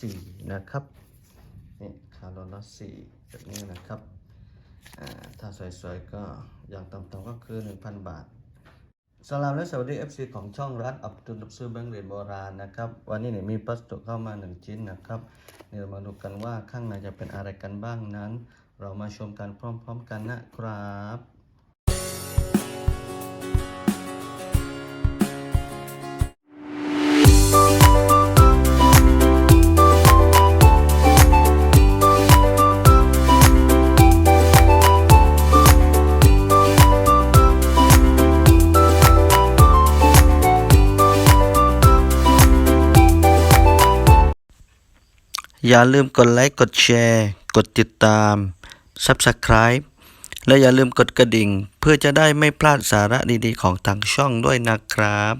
สี่นะครับนี่คาร์โลละสี่แบบนี้นะครับถ้าสวยๆก็อย่างต่ำๆก็คือ 1,000 บาทสลามและสวัสดี FC ของช่องรัฐอับดุลรับซื้อแบงก์เหรียญโบราณนะครับ วันนี้เนี่ยมีพัสดุเข้ามา 1 ชิ้นนะครับเดี๋ยวมาดูกันว่าข้างในจะเป็นอะไรกันบ้างนั้น เรามาชมกันพร้อมๆกันนะครับ อย่าลืมกดไลค์ กดแชร์ กดติดตาม Subscribe และอย่าลืมกดกระดิ่ง เพื่อจะได้ไม่พลาดสาระดีๆ ของทางช่องด้วยนะครับ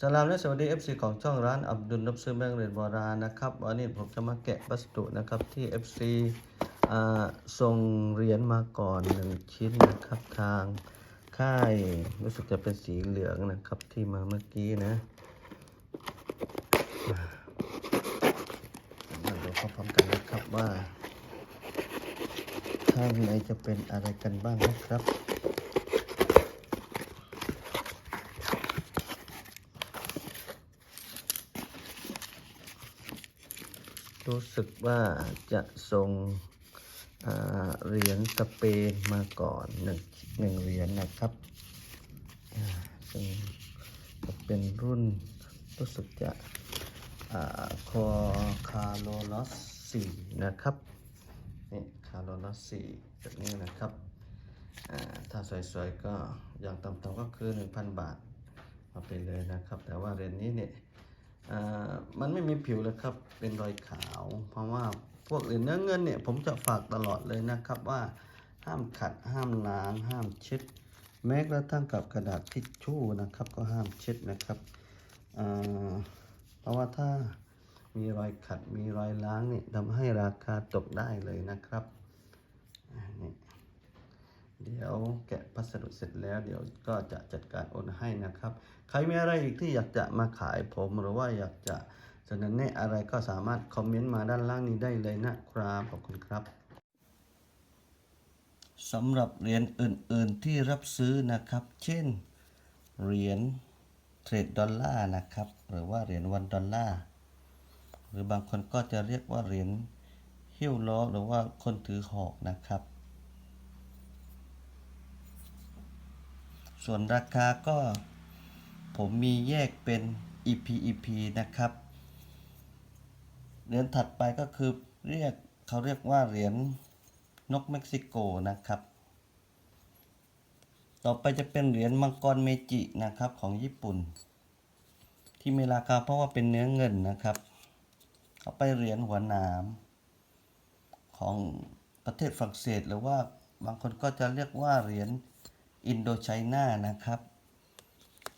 สลามและสวัสดี FC ของช่องร้านอับดุลรับซื้อแบงเรียญโบราณนะครับ วันนี้ผมจะมาแกะวัสดุนะครับที่ FC ส่งเหรียญมาก่อนหนึ่งชิ้นนะครับทางค่ายรู้สึกจะเป็นสีเหลืองนะครับที่มาเมื่อกี้นะ มาดู พร้อมกันนะครับว่าข้างในจะเป็นอะไรกันบ้างนะครับรู้สึกว่าจะส่งเหรียญสเปนมาก่อนหนึ่งหนึ่งเหรียญนะครับซึ่งจะเป็นรุ่นรู้สึกจะ คอคาร์โลลอสสี่นะครับนี่คาร์โลลอสสี่แบบนี้นะครับถ้าสวยๆก็อย่างต่ำๆก็คือ 1,000 บาทเอาไปเลยนะครับ แต่ว่าเหรียญนี้เนี่ยอ่ามันไม่มีผิวเลยครับเป็นรอยขาว เพราะว่าพวกเหรียญเนื้อเงินเนี่ยผมจะฝากตลอดเลยนะครับว่าห้ามขัดห้ามล้าง ห้ามเช็ด แม้กระทั่งกับกระดาษทิชชู่นะครับ ก็ห้ามเช็ดนะครับอ่า เพราะว่าถ้ามีรอยขัดมีรอยล้างเนี่ยทำให้ราคาตกได้เลยนะครับนี่เดี๋ยวแกะพัสดุเสร็จแล้วเดี๋ยวก็จะจัดการโอนให้นะครับ ใครมีอะไรอีกที่อยากจะมาขายผมหรือว่าอยากจะเสนอแนะอะไรก็สามารถคอมเมนต์มาด้านล่างนี้ได้เลยนะครับขอบคุณครับสำหรับเหรียญอื่น ๆที่รับซื้อนะครับ เช่นเหรียญ เทรดดอลลาร์นะครับ หรือว่าเหรียญวันดอลลาร์ หรือบางคนก็จะเรียกว่าเหรียญหิ้วล้อหรือว่าคนถือหอกนะครับ ส่วนราคาก็ผมมีแยกเป็น EP EP นะครับ เหรียญถัดไปก็คือเรียกเขาเรียกว่าเหรียญนกเม็กซิโกนะครับ ต่อไปจะเป็นเหรียญมังกรเมจินะครับของญี่ปุ่น ที่มีราคาเพราะว่าเป็นเนื้อเงินนะครับต่อไปเหรียญหัวหนามของประเทศฝรั่งเศส หรือว่าบางคนก็จะเรียกว่าเหรียญอินโดไชน่านะครับ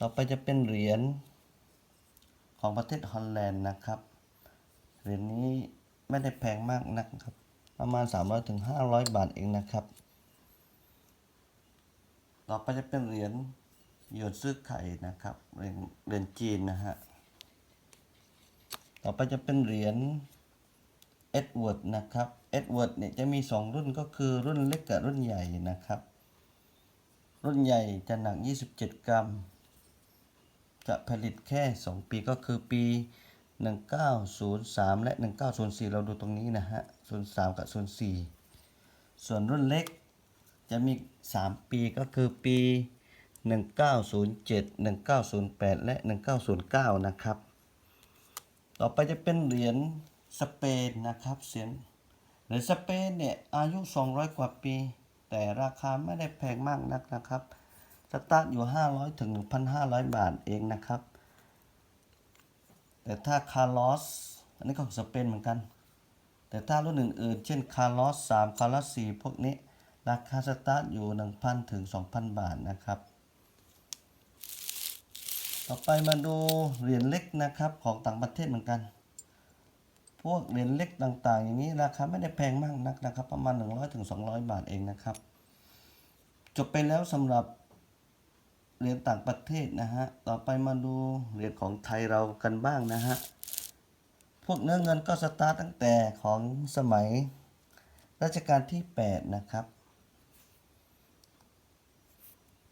ต่อไปจะเป็นเหรียญของประเทศฮอลแลนด์นะครับ เหรียญนี้ไม่ได้แพงมากนักครับ ประมาณ 300-500ถึง500บาทเองนะครับ ต่อไปจะเป็นเหรียญหยวนซื้อไข่นะครับเหรียญเหรียญจีนนะฮะต่อไปจะเป็นเหรียญเอ็ดเวิร์ดนะครับเอ็ดเวิร์ดเนี่ยจะมี 2 รุ่นก็คือรุ่นเล็กกับรุ่นใหญ่นะครับ รุ่นใหญ่จะหนัก 27 กรัม จะผลิตแค่ 2 ปีก็คือปี 1903 และ 1904 เราดูตรงนี้นะฮะ 03 กับ 04 ส่วนรุ่นเล็ก จะมี 3 ปีก็คือปี 1907 1908 และ 1909 นะครับ ต่อไปจะเป็นเหรียญสเปนนะครับเสียงเหรียญสเปนเนี่ยอายุ 200 กว่าปี แต่ราคาไม่ได้แพงมากนักนะครับสตาร์ทอยู่ 500 ถึง 1,500 บาทเองนะครับ แต่ถ้าคาร์ลอสอันนี้ของสเปนเหมือนกัน แต่ถ้ารุ่นอื่นๆ เช่นคาร์ลอส3คาร์ลอส4พวกนี้ ราคาสตาร์ทอยู่ 1,000 ถึง 2,000 บาทนะครับ ต่อไปมาดูเหรียญเล็กนะครับของต่างประเทศเหมือนกัน พวกเหรียญเล็กต่างๆ อย่างนี้ราคาไม่ได้แพงมากนักนะครับ ประมาณ 100ถึง200 บาทเองนะครับ จบไปแล้วสำหรับเหรียญต่างประเทศนะฮะ ต่อไปมาดูเหรียญของไทยเรากันบ้างนะฮะ พวกเนื้อเงินก็สตาร์ตตั้งแต่ของสมัยรัชกาลที่ 8 นะครับ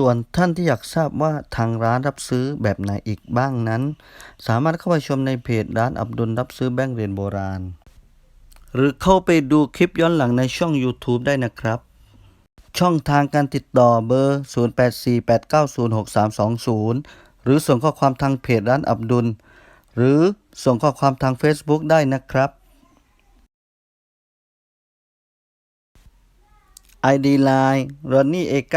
ส่วนท่านที่อยากทราบว่าทางร้านรับซื้อแบบไหนอีกบ้างนั้น สามารถเข้าไปชมในเพจร้านอับดุลรับซื้อแบงก์เหรียญโบราณ หรือเข้าไปดูคลิปย้อนหลังในช่อง YouTube ได้นะครับ ช่องทางการติดต่อเบอร์ 0848906320 หรือส่งข้อความทางเพจร้านอับดุล หรือส่งข้อความทาง Facebook ได้นะครับ ID Line Ronnie A9